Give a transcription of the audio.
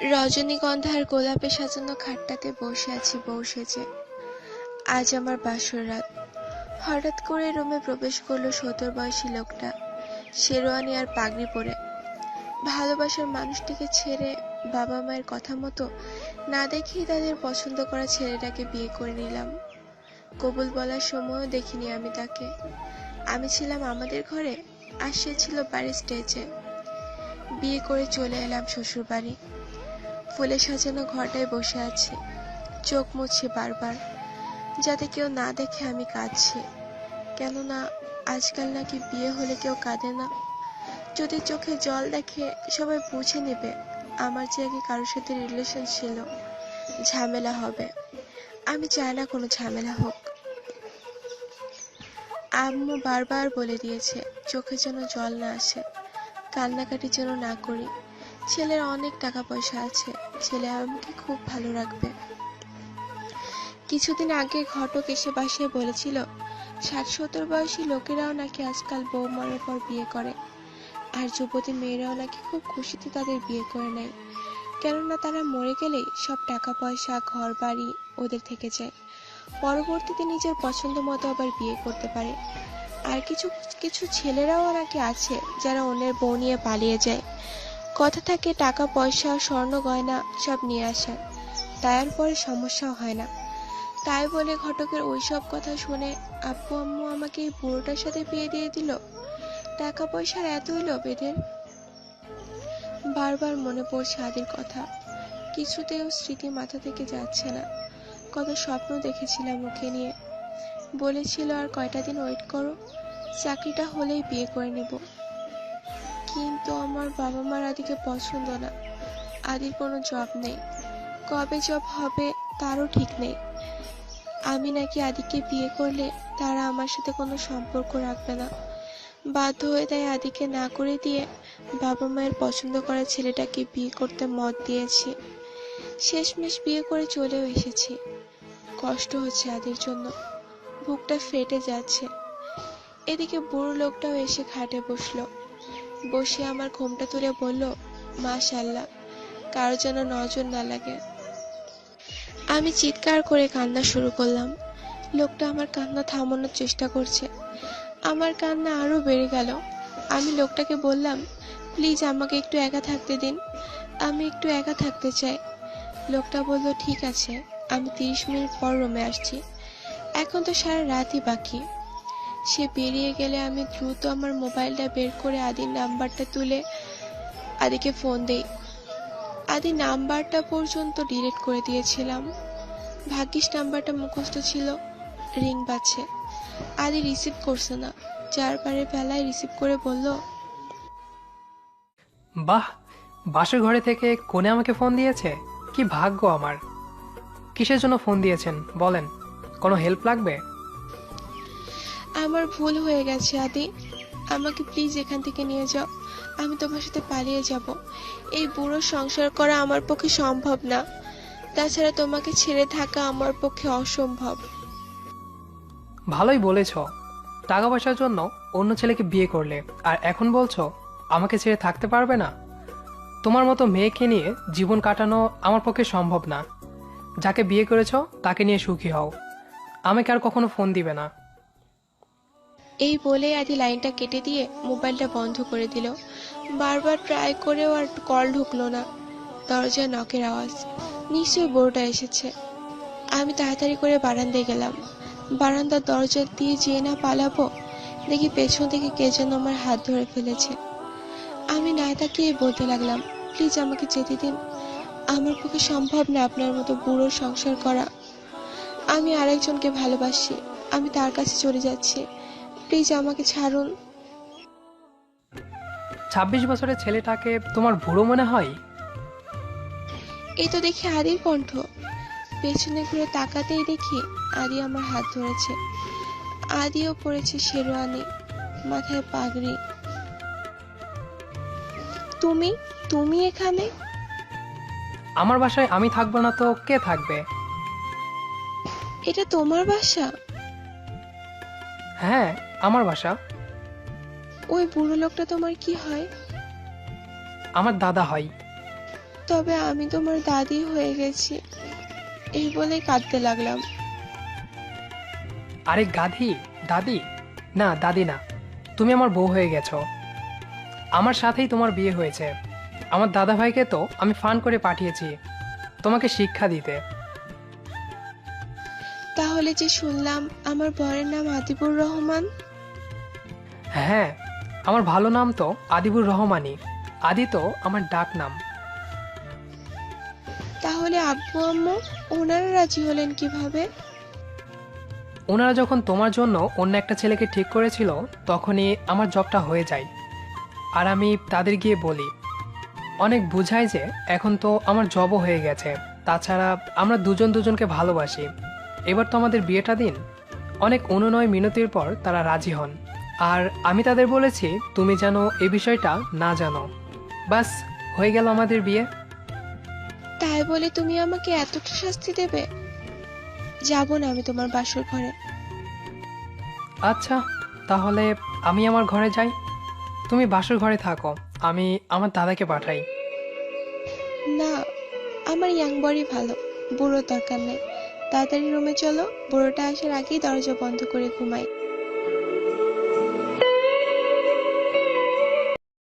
রজনীগন্ধার গোলাপে সাজানো খাটটাতে বসে আছি বউ সেজে আজ আমার বাসর রাত। হঠাৎ করে রুমে প্রবেশ করল সত্তর বয়সী লোকটা। শেরওয়ানি আর পাগড়ি পরে। ভালোবাসার মানুষটিকে ছেড়ে বাবা মায়ের কথা মতো না দেখেই তাদের পছন্দ করা ছেলেটাকে বিয়ে করে নিলাম। কবুল বলার সময়ও দেখিনি আমি তাকে। আমি ছিলাম আমাদের ঘরে, আর সে ছিল বাড়ির স্টেজে। বিয়ে করে চলে এলাম শ্বশুর বাড়ি ফুলে সাজানো ঘরটায় বসে আছি। চোখ মুছছি বারবার। যাতে কেউ না দেখে আমি কাঁদছি। কেননা, আজকাল নাকি বিয়ে হলে কেউ কাঁদে না। যদি চোখে জল দেখে, সবাই বুঝে নেবে আমার যে আগে কারোর সাথে রিলেশন ছিল, ঝামেলা হবে। আমি চাই না কোনো ঝামেলা হোক। আম্মু বারবার বলে দিয়েছে, চোখে যেন জল না আসে, কান্নাকাটি যেন না করি। ছেলের অনেক টাকা পয়সা আছে। ছেলে আমাকে খুব ভালো রাখবে। কিছুদিন আগে ঘটক এসে বাসায় বলেছিল ষাট সত্তর বয়সী লোকেরাও নাকি আজকাল বউ মরার পর বিয়ে করে। আর যুবতী মেয়েরাও নাকি খুব খুশিতে তাদের বিয়ে করে নেয়। কেননা তারা মরে গেলেই সব টাকা পয়সা ঘর বাড়ি ওদের থেকে যায়। পরবর্তীতে নিজের পছন্দ মতো আবার বিয়ে করতে পারে। আর কিছু কিছু ছেলেরাও নাকি আছে যারা অন্যের বউ নিয়ে পালিয়ে যায়। কথা থাকে টাকা, পয়সা, স্বর্ণ, গয়না সব নিয়ে আসা। তাই আর পরে সমস্যাও হয় না। তাই বলে ঘটকের ওইসব কথা শুনে, আব্বু, আম্মু আমাকে এই বুড়োটার সাথে বিয়ে দিয়ে দিল? টাকা, পয়সার এতই লোভ এদের বারবার মনে পড়ছে আদির কথা। কিছুতেও স্মৃতি মাথা থেকে যাচ্ছে না। কত স্বপ্ন দেখেছিলাম ওকে নিয়ে। বলেছিল, আর কয়টা দিন ওয়েট করো? চাকরিটা হলেই বিয়ে করে নেব। আমার বাবা মার আদিকে পছন্দ না। আদির কোনো জব নেই। কবে জব হবে তারও ঠিক নেই। আমি নাকি আদিকে বিয়ে করলে তারা আমার সাথে কোনো সম্পর্ক রাখবে না। বাধ্য হয়ে তাই আদিকে না করে দিয়ে বাবা মায়ের পছন্দ করা ছেলেটাকে বিয়ে করতে মত দিয়েছি। শেষমেশ বিয়ে করে চলেও এসেছি। কষ্ট হচ্ছে আদির জন্য। বুকটা ফেটে যাচ্ছে। এদিকে বুড়ো লোকটাও এসে খাটে বসল। বসে আমার ঘোমটা তুলে বলল, মাশাল্লাহ, কারও যেন নজর না লাগে। আমি চিৎকার করে কান্না শুরু করলাম। লোকটা আমার কান্না থামানোর চেষ্টা করছে। আমার কান্না আরও বেড়ে গেল। আমি লোকটাকে বললাম, প্লিজ আমাকে একটু একা থাকতে দিন, আমি একটু একা থাকতে চাই। লোকটা বলল, ঠিক আছে, আমি তিরিশ মিনিট পর রুমে আসছি। এখন তো সারা রাতই বাকি। সে বেরিয়ে গেলে আমি দ্রুত আমার মোবাইলটা বের করে আদির নাম্বারটা তুলে আদিকে ফোন দেই। আদি নাম্বারটা পর্যন্ত ডিলিট করে দিয়েছিলাম। ভাগ্যিস নাম্বারটা মুখস্থ ছিল। রিং বাজছে। আদি রিসিভ করছে না। চারবারের বেলায় রিসিভ করে বলল, বাহ, বাসের ঘরে থেকে কোনে আমাকে ফোন দিয়েছে? কি ভাগ্য আমার। কিসের জন্য ফোন দিয়েছেন? বলেন, কোনো হেল্প লাগবে? আমার ভুল হয়ে গেছে, আদি। আমাকে প্লিজ এখান থেকে নিয়ে যাও। আমি তোমার সাথে পালিয়ে যাব। এই বুড়ো সংসার করা আমার পক্ষে সম্ভব না। তাছাড়া তোমাকে ছেড়ে থাকা আমার পক্ষে অসম্ভব। ভালোই বলেছ। টাকা পয়সার জন্য অন্য ছেলেকে বিয়ে করলে। আর এখন বলছো, আমাকে ছেড়ে থাকতে পারবে না? তোমার মতো মেয়েকে নিয়ে জীবন কাটানো আমার পক্ষে সম্ভব না। যাকে বিয়ে করেছ, তাকে নিয়ে সুখী হও। আমাকে আর কখনো ফোন দিবে না। এই বলে আদি লাইনটা কেটে দিয়ে মোবাইলটা বন্ধ করে দিল। বারবার ট্রাই করেও আর কল ঢুকলো না। দরজায় নকের আওয়াজ। নিশ্চয়ই বউটা এসেছে। আমি তাড়াতাড়ি করে বারান্দায় গেলাম। বারান্দার দরজা দিয়ে যেয়ে না পালাবো, দেখি পেছন থেকে কে যেন আমার হাত ধরে ফেলেছে। আমি না তাকিয়ে বলতে লাগলাম, প্লিজ আমাকে যেতে দিন। আমার পক্ষে সম্ভব না আপনার মতো বুড়ো সংসার করা। আমি আরেকজনকে ভালোবাসি। আমি তার কাছে চলে যাচ্ছি। প্লিজ আমাকে ছাড়ুন। ছাব্বিশ বছরের ছেলেটাকে তোমার বুড়ো মনে হয়? এই তো দেখি আদির কণ্ঠ। পেছনে ঘুরে তাকাতেই দেখি আদি আমার হাত ধরেছে। আদিও পড়েছে শেরওয়ানি মাথায় পাগড়ি। তুমি? তুমি এখানে? আমার বাসায় আমি থাকব না তো কে থাকবে? এটা তোমার বাসা? হ্যাঁ আমার বাসা। ওই বুড়ো লোকটা তোমার কি হয়? আমার দাদা হয়। তবে আমি তোমার দাদি হয়ে গেছি। এই বলে কাঁদতে লাগলাম। আরে গাধি দাদি? না দাদি না। তুমি আমার বউ হয়ে গেছো। আমার সাথেই তোমার বিয়ে হয়েছে। আমার দাদা ভাইকে তো আমি ফান করে পাঠিয়েছি। তোমাকে শিক্ষা দিতে। তাহলে যে শুনলাম আমার বরের নাম আদিবুর রহমান? হ্যাঁ আমার ভালো নাম তো আদিবুর রহমানই। আদি তো আমার ডাক নাম। তাহলে আব্বু আম্মু ওনারা রাজি হলেন কীভাবে? ওনারা যখন তোমার জন্য অন্য একটা ছেলেকে ঠিক করেছিল তখনই আমার জবটা হয়ে যায়। আর আমি তাদের গিয়ে বলি অনেক বুঝাই যে এখন তো আমার জবও হয়ে গেছে। তাছাড়া আমরা দুজন দুজনকে ভালোবাসি। এবার তো আমাদের বিয়েটা দিন। অনেক অনুনয় মিনতির পর তারা রাজি হন। আর আমি তাদের বলেছি তুমি যেন এ বিষয়টা না জানো। বাস হয়ে গেল আমাদের বিয়ে। তাই বলে তুমি আমাকে এতটা শাস্তি দেবে? যাব না আমি তোমার বাসর ঘরে। আচ্ছা তাহলে আমি আমার ঘরে যাই। তুমি বাসর ঘরে থাকো আমি আমার দাদাকে পাঠাই। না আমার ইয়াং বরই ভালো বুড়ো দরকার নেই। তাড়াতাড়ি রুমে চলো। বুড়োটা আসার আগেই দরজা বন্ধ করে ঘুমাই